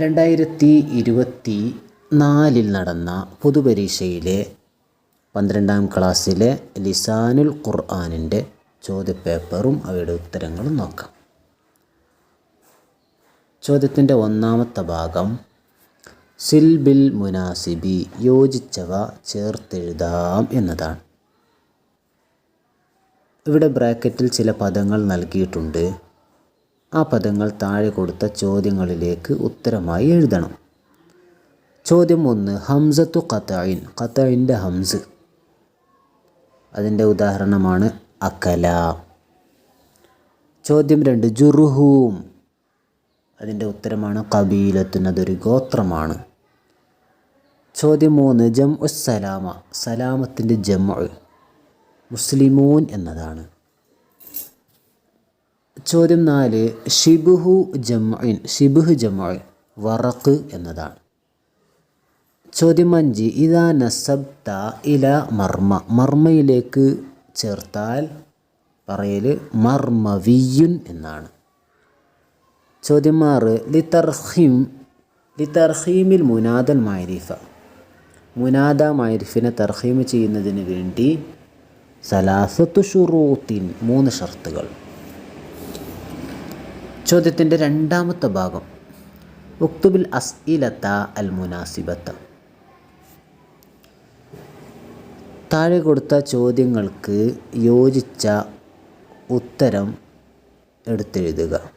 രണ്ടായിരത്തി ഇരുപത്തി നാലിൽ നടന്ന പൊതുപരീക്ഷയിലെ പന്ത്രണ്ടാം ക്ലാസ്സിലെ ലിസാനുൽ ഖുർആാനിന്റെ ചോദ്യപേപ്പറും അവയുടെ ഉത്തരങ്ങളും നോക്കാം. ചോദ്യത്തിന്റെ ഒന്നാമത്തെ ഭാഗം സിൽബിൽ മുനാസിബി യോജിച്ചവ ചേർത്തെഴുതാം എന്നതാണ്. ഇവിടെ ബ്രാക്കറ്റിൽ ചില പദങ്ങൾ നൽകിയിട്ടുണ്ട്. ആ പദങ്ങൾ താഴെ കൊടുത്ത ചോദ്യങ്ങളിലേക്ക് ഉത്തരമായി എഴുതണം. ചോദ്യം ഒന്ന് ഹംസത്തു ഖത്തയിൻ ഖത്തയിന്റെ ഹംസ്. അതിന്റെ ഉദാഹരണമാണ് അക്കല ചോദ്യം രണ്ട് ജുറുഹൂം അതിന്റെ ഉത്തരമാണ് കബീലത്തിനതൊരു ഗോത്രമാണ്. ചോദ്യം മൂന്ന് ജം ഉസ് സലാമ. സലാമത്തിന്റെ ജം മുസ്ലിമൂൻ എന്നതാണ്. ചോദ്യം നാല് ഷിബുഹു ജംഇൻ ഷിബുഹു ജംഇ വറക്ക് എന്നതാണ്. ചോദ്യം അഞ്ച് ഇതാ നസബ്ത ഇല മർമ്മ മർമ്മയിലേക്ക് ചേർത്താൽ പറയൽ മർമവിയുൻ എന്നാണ്. ചോദ്യം ആറ് ലിതർഹിം ലിതർഹീമിൽ മുനാദൽ മാരിഫ. മുനാദ മാരിഫിനെ തർഹീം ചെയ്യുന്നതിന് വേണ്ടി സലാസത്തു ഷുറൂത്തിൻ മൂന്ന് ഷർത്തുകൾ. ചോദ്യത്തിന്റെ രണ്ടാമത്തെ ഭാഗം. ഉക്തുബിൽ അസ്ഇലത്ത അൽ മുനാസിബത്ത. താഴെ കൊടുത്ത ചോദ്യങ്ങൾക്ക് യോജിച്ച ഉത്തരം എടുത്തെഴുതുക.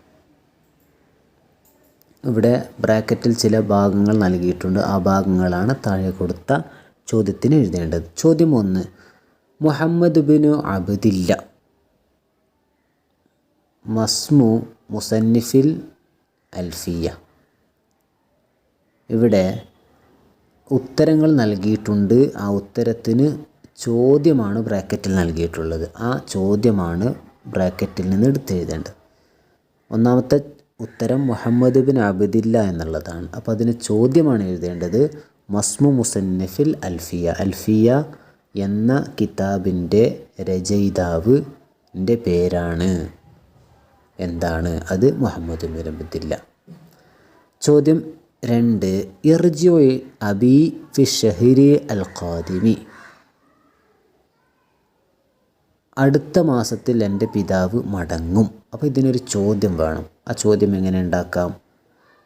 ഇവിടെ ബ്രാക്കറ്റിൽ ചില ഭാഗങ്ങൾ നൽകിയിട്ടുണ്ട്. ആ ഭാഗങ്ങളാണ് താഴെ കൊടുത്ത ചോദ്യത്തിന് എഴുതേണ്ടത്. ചോദ്യം ഒന്ന് മുഹമ്മദ് ബിനു അബ്ദില്ല. മസ്മു മുസന്നിഫിൽ അൽഫിയ. ഇവിടെ ഉത്തരങ്ങൾ നൽകിയിട്ടുണ്ട്. ആ ഉത്തരത്തിന് ചോദ്യമാണ് ബ്രാക്കറ്റിൽ നൽകിയിട്ടുള്ളത്. ആ ചോദ്യമാണ് ബ്രാക്കറ്റിൽ നിന്ന് എടുത്തെഴുതേണ്ടത് ഒന്നാമത്തെ ഉത്തരം മുഹമ്മദ് ബിൻ അബിദില്ല എന്നുള്ളതാണ്. അപ്പോൾ അതിന് ചോദ്യമാണ് എഴുതേണ്ടത്. മസ്മു മുസന്നിഫിൽ അൽഫിയ. അൽഫിയ എന്ന കിതാബിന്റെ രചയിതാവിന്റെ പേരാണ്. എന്താണ്? അത് മുഹമ്മദ് അബിദില്ല ചോദ്യം രണ്ട്. ഇർജു അബി ഫി ഷഹിരി അൽ ഖാദിമി അടുത്ത മാസത്തിൽ എന്റെ പിതാവ് മടങ്ങും. അപ്പോൾ ഇതിനൊരു ചോദ്യം വേണം. ആ ചോദ്യം എങ്ങനെ ഉണ്ടാക്കാം?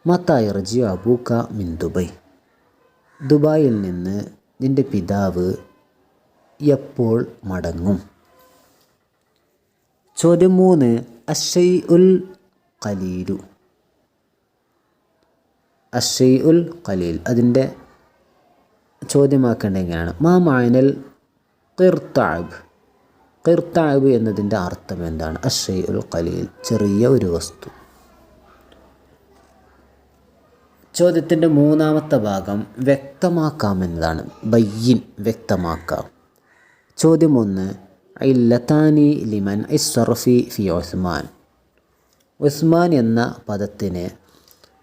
മത്ത ഇർജി അബൂക്ക മിൻ ദുബൈ. ദുബായിൽ നിന്ന് നിന്റെ പിതാവ് എപ്പോൾ മടങ്ങും? ചോദ്യം മൂന്ന്. അഷൈ ഉൽ അഷയ് അഷൈ ഉൽ കലീൽ അതിന്റെ ചോദ്യമാക്കേണ്ട എങ്ങനെയാണ് മാ മായനൽ കിർത്താബ് കിർത്താബ് എന്നതിന്റെ അർത്ഥം എന്താണ്? അഷൈ ഉൽ കലീൽ ചെറിയ ഒരു വസ്തു. ചോദ്യത്തിന്റെ മൂന്നാമത്തെ ഭാഗം വ്യക്തമാക്കാം എന്നതാണ്. ബയ്യൻ വ്യക്തമാക്കാം. ചോദ്യം ഒന്ന് ഇല്ലത്താനി ലിമൻ ഇസ്സർഫി ഫി ഉസ്മാൻ. ഉസ്മാൻ എന്ന പദത്തിന്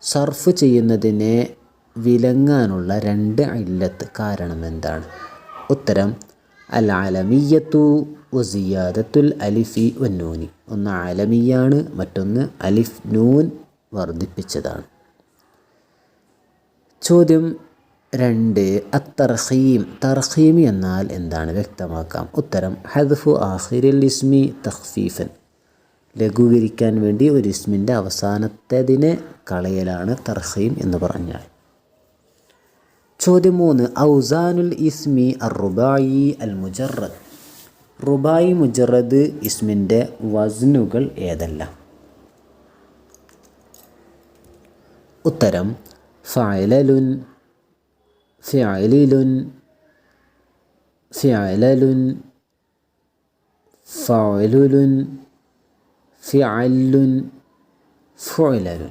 സർഫ് ചെയ്യുന്നതിനെ വിലങ്ങാനുള്ള രണ്ട് ഇല്ലത്ത് കാരണം എന്താണ് ഉത്തരം അൽ അലമിയത്തു വസിയാദത്തുൽ അലിഫി വന്നൂനി ഒന്ന് ആലമിയാണ് മറ്റൊന്ന് അലിഫ് നൂൻ വർദ്ധിപ്പിച്ചതാണ്. ചോദ്യം രണ്ട് അത്തർഹീം തർഹീം എന്നാൽ എന്താണ് വ്യക്തമാക്കാം? ഉത്തരം ഹദ്ഫു ആഹിറിൽ ഇസ്മി തഖ്ഫീഫൻ. ലഘൂകരിക്കാൻ വേണ്ടി ഒരു ഇസ്മിന്റെ അവസാനത്തേതിനെ കളയലാണ് തർഹീം എന്ന് പറഞ്ഞാൽ. ചോദ്യം മൂന്ന് ഔസാനുൽ ഇസ്മി അർ റുബായി അൽ മുജറദ് റുബായി മുജറദ് ഇസ്മിന്റെ വസ്നുകൾ ഏതെല്ലാം? ഉത്തരം ഫഅലലുൻ ഫിഅലിലുൻ فعلل فعلل فعل فعلل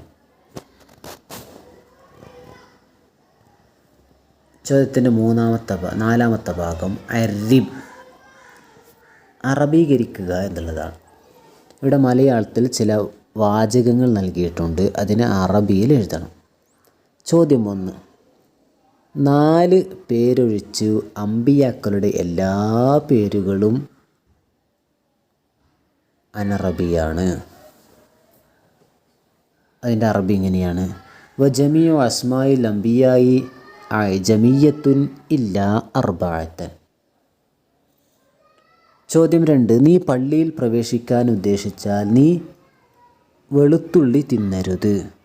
ചോദ്യത്തിന്റെ മൂന്നാമത്തെ നാലാമത്തെ ഭാഗം അരിബ്. അറബീകരിക്കുക എന്നുള്ളതാണ്. ഇവിടെ മലയാളത്തിൽ ചില വാചകങ്ങൾ നൽകിയിട്ടുണ്ട്. അതിനെ അറബിയിൽ എഴുതണം. ചോദ്യം ഒന്ന്. നാല് പേരൊഴിച്ച് അമ്പിയാക്കളുടെ എല്ലാ പേരുകളും അനറബിയാണ്. അതിന്റെ അറബി ഇങ്ങനെയാണ്. വ വജമിയോ അസ്മായിൽ അംബിയായി ജമിയത്തുൻ ഇല്ല അർബാഴത്തൻ ചോദ്യം രണ്ട് നീ പള്ളിയിൽ പ്രവേശിക്കാൻ ഉദ്ദേശിച്ചാൽ നീ വെളുത്തുള്ളി തിന്നരുത്.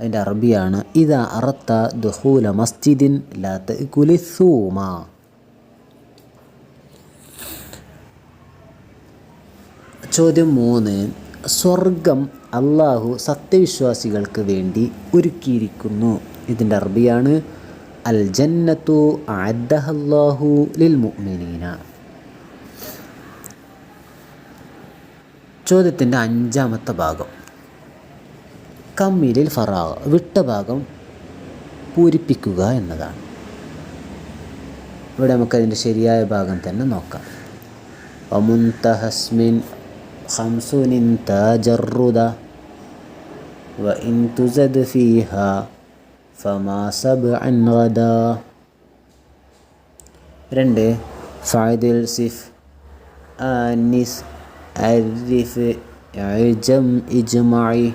അതിന്റെ അറബിയാണ് ഇതാ അറത്ത ദുഹൂല മസ്ജിദിൻ ലാത്ത കുലിസൂമ ചോദ്യം മൂന്ന് സ്വർഗം അള്ളാഹു സത്യവിശ്വാസികൾക്ക് വേണ്ടി ഒരുക്കിയിരിക്കുന്നു. ഇതിന്റെ അറബിയാണ് അൽ ജന്നത്തു അദ്ദഹല്ലാഹു ലിൽ മുഅ്മിനീന. ചോദ്യത്തിന്റെ അഞ്ചാമത്തെ ഭാഗം കമ്മിലിൽ ഫറാഗ് വിട്ട ഭാഗം പൂരിപ്പിക്കുക എന്നതാണ് ഇവിടെ നമുക്കതിൻ്റെ ശരിയായ ഭാഗം തന്നെ നോക്കാം ഒമുന്തഹസ്മിൻ ഹംസുനിൻ തജറുദ وإن تزد فيها فما سبعا غدا രണ്ട് ഫാദിൽ സിഫ് ആനിസ് അരിഫ് അജം ഇജ്മായി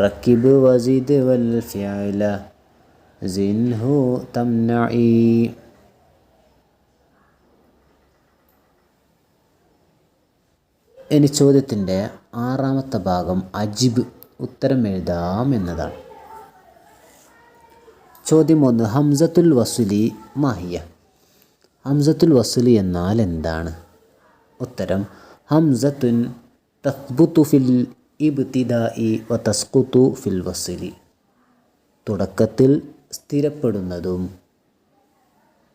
റക്കിബ് വസീദ് വൽ ഫിഅല സിൻഹു തംനഇ ഇനി ചോദ്യത്തിന്റെ ആറാമത്തെ ഭാഗം അജിബ് ഉത്തരം എഴുതാം എന്നതാണ്. ചോദ്യം ഒന്ന് ഹംസത്തുൽ വസുലി മാഹിയ. ഹംസത്തുൽ വസുലി എന്നാൽ എന്താണ്? ഉത്തരം ഹംസത്തുൻ തസ്ബുത്തു ഫിൽ ഇബ്തിദായി വതസ്കുത്തു ഫിൽ വസ്ലി. തുടക്കത്തിൽ സ്ഥിരപ്പെടുന്നതും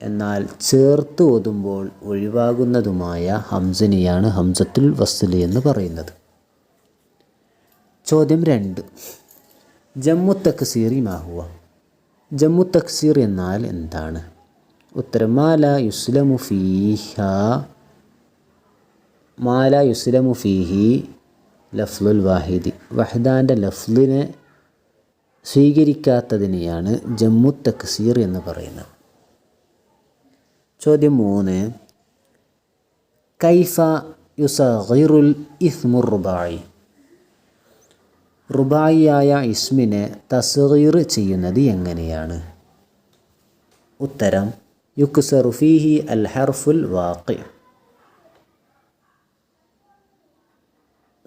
എന്നാൽ ചേർത്ത് ഓതുമ്പോൾ ഒഴിവാകുന്നതുമായ ഹംസനിയാണ് ഹംസത്തുൽ വസ്ലി എന്ന് പറയുന്നത്. ചോദ്യം രണ്ട്. ജമ്മു തക്സീറി മാഹുവ ജമ്മു തക്സീർ എന്നാൽ എന്താണ്? ഉത്തരം മാല യുസ്ലമു ഫീഹ മാല യുസ്ലമു ഫീഹി ലഫ്ലുൽ വാഹിദി. വഹദാന്റെ ലഫ്ലിനെ സ്വീകരിക്കാത്തതിനെയാണ് ജമ്മു തക്സീർ എന്ന് പറയുന്നത്. ചോദ്യം മൂന്ന്. കൈഫ യുസീറുൽ ഇസ്മുർ റുബായി. റുബായിയായ ഇസ്മിനെ തസീർ ചെയ്യുന്നത് എങ്ങനെയാണ്? ഉത്തരം യുക്സറുഫീഹി അൽ ഹർഫുൽ വാഖി.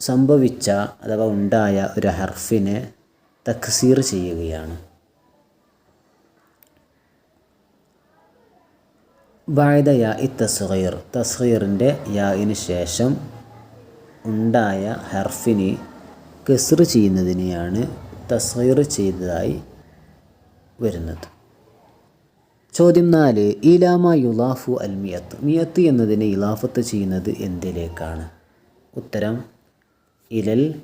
സംഭവിച്ച അഥവാ ഉണ്ടായ ഒരു ഹർഫിനെ തക്സീർ ചെയ്യുകയാണ്. ബായത യാ ഇ തസ്ഹീർ തസ്ഹീറിന്റെ യാഇന് ശേഷം ഉണ്ടായ ഹർഫിന് കസ്ർ ചെയ്യുന്നതിനെയാണ് തസ്ഹീർ ചെയ്തതായി വരുന്നത്. ചോദ്യം നാല് ഇലാമ യുലാഫു അൽ മിയത്ത്. മിയത്ത് എന്നതിനെ ഇലാഫത്ത് ചെയ്യുന്നത് എന്തിലേക്കാണ്? ഉത്തരം ഇലൽ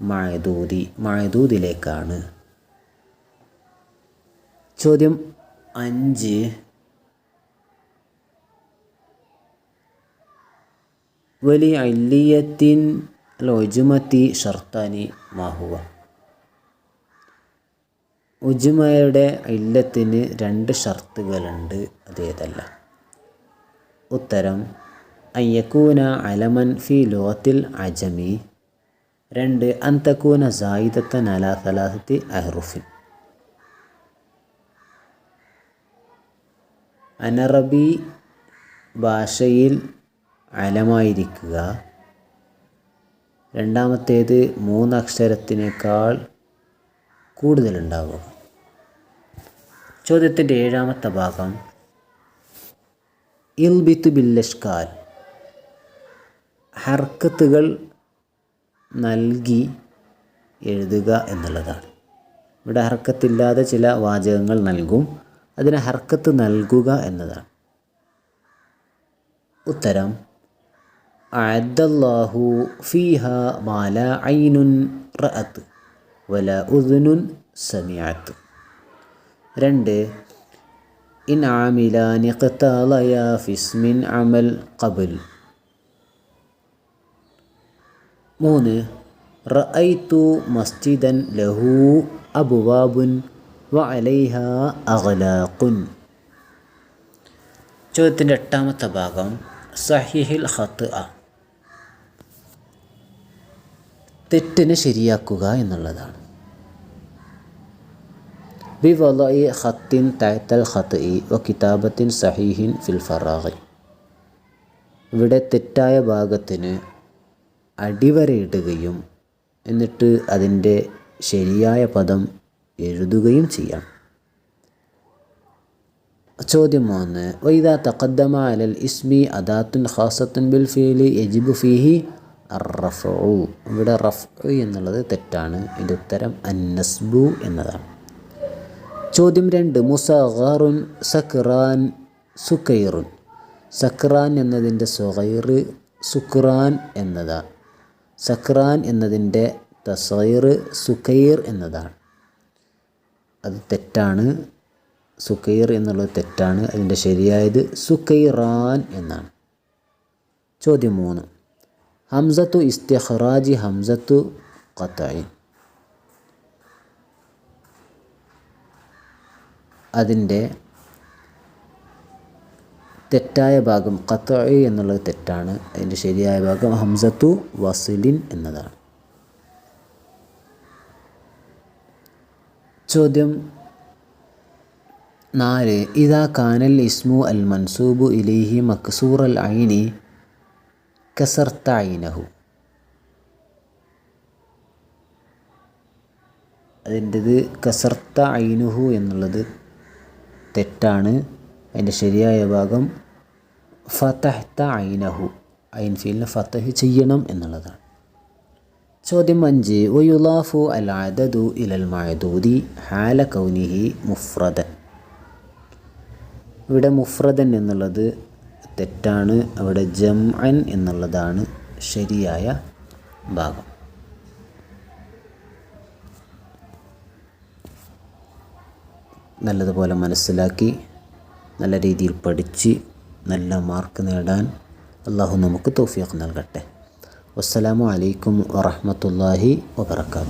മഴദൂതി മഴദൂദിലേക്കാണ് ചോദ്യം അഞ്ച്. വലിയ അല്ലിയത്തിൻ ഉജുമത്തി ഷർത്താനി മാഹുവ. ഉജുമയുടെ ഇല്ലത്തിന് രണ്ട് ഷർത്തുകളുണ്ട് അതേതല്ല. ഉത്തരം അയ്യക്കൂന അലമൻ ഫി ലോത്തിൽ അജമി. രണ്ട് അന്തക്കൂന സായിദത്തൻ അല സലാഹത്തി അഹ്റുഫിൻ. അനറബി ഭാഷയിൽ അലമായിരിക്കുക. രണ്ടാമത്തേത് മൂന്നക്ഷരത്തിനേക്കാൾ കൂടുതലുണ്ടാവുക. ചോദ്യത്തിന്റെ ഏഴാമത്തെ ഭാഗം. ഇൽബിത്ത് ബില്ലഷ്കാൽ. ഹർക്കത്തുകൾ നൽകി എഴുതുക എന്നുള്ളതാണ്. ഇവിടെ ഹർക്കത്തില്ലാതെ ചില വാചകങ്ങൾ നൽകും. അതിന് ഹർക്കത്ത് നൽകുക എന്നതാണ്. ഉത്തരം അഅദ്ദല്ലാഹു ഫീഹ മാല ഐനുൻ റഅത്ത് വല ഉദുനുൻ സമിയാത്ത് രണ്ട് ഇൻ ആമിലാ ഖത്താലയ ഫിസ്മിൻ അമൽ ഖബൽ മൂന്ന്. റഅയ്തു മസ്ജിദൻ ലഹു അബുവാബുൻ വ അലൈഹ അഗ്ലാഖുൻ. ചോദ്യത്തിന്റെ എട്ടാമത്തെ ഭാഗം സഹിഹിൽ ഹത്ത് അ തെറ്റിനെ ശരിയാക്കുക എന്നുള്ളതാണ്. ബി ഹത്തിൻ തായത്തൽ ഹത്ത് ഇ വ കിതാബത്തിൻ സഹീഹിൻ ഫിൽ ഫറാഗി. ഇവിടെ തെറ്റായ ഭാഗത്തിന് അടിവരയിടുകയും എന്നിട്ട് അതിന്റെ ശരിയായ പദം എഴുതുകയും ചെയ്യാം. ചോദ്യം മൂന്ന്. വൈദ തഖദ്ദമ അലൽ ഇസ്മി അദാത്തുൻ ഖാസത്തുൻ ബിൽ ഫീലി യജിബു ഫീഹി റഫു ഇവിടെ റഫ് എന്നുള്ളത് തെറ്റാണ്. ഇതിന്റെ ഉത്തരം അന്നസ്ബു എന്നതാണ്. ചോദ്യം രണ്ട്. മുസഗറുൻ സക്റാൻ സഖ്റാൻ എന്നതിന്റെ സുഖൈർ സുഖ്റാൻ എന്നതാണ് സക്രാൻ എന്നതിന്റെ തസൈർ സുഖൈർ എന്നതാണ്. അത് തെറ്റാണ്. സുഖൈർ എന്നുള്ളത് തെറ്റാണ്. അതിന്റെ ശരിയായത് സുഖൈറാൻ എന്നാണ്. ചോദ്യം മൂന്ന്. ഹംസത്തു ഇസ്തിഖറാജി ഹംസത്തു കത്തായി അതിന്റെ തെറ്റായ ഭാഗം ഖത്തഈ എന്നുള്ളത് തെറ്റാണ്. അതിന്റെ ശരിയായ ഭാഗം ഹംസത്തു വസുലിൻ എന്നതാണ്. ചോദ്യം നാല്. ഇതാ കാനൽ ഇസ്മു അൽ മൻസൂബു ഇലീഹി മക്സൂർ അൽ ഐനി കസർത്ത ഐനഹു. അതിന്റെത് കസർത്ത ഐനുഹു എന്നുള്ളത് തെറ്റാണ്. അതിന്റെ ശരിയായ ഭാഗം ഫതഹ്ത ഐനഹു ഐൻ ഫീലിന് ഫതഹ് ചെയ്യണം എന്നുള്ളതാണ്. ചോദ്യം അഞ്ച് വയുലാഫു അൽ അദദു ഇലൽ മഅദൂദി ഹാല കൗനിഹി മുഫ്രദൻ. ഇവിടെ മുഫ്രദൻ എന്നുള്ളത് തെറ്റാണ് അവിടെ ജം അൻ എന്നുള്ളതാണ് ശരിയായ ഭാഗം. നല്ലതുപോലെ മനസ്സിലാക്കി നല്ല രീതിയിൽ പഠിച്ച് നല്ല മാർക്ക് നേടാൻ അള്ളാഹു നമുക്ക് തൗഫീഖ് നൽകട്ടെ. വസ്സലാമു അലൈക്കും വറഹ്മത്തുള്ളാഹി വബർക്കാത്തു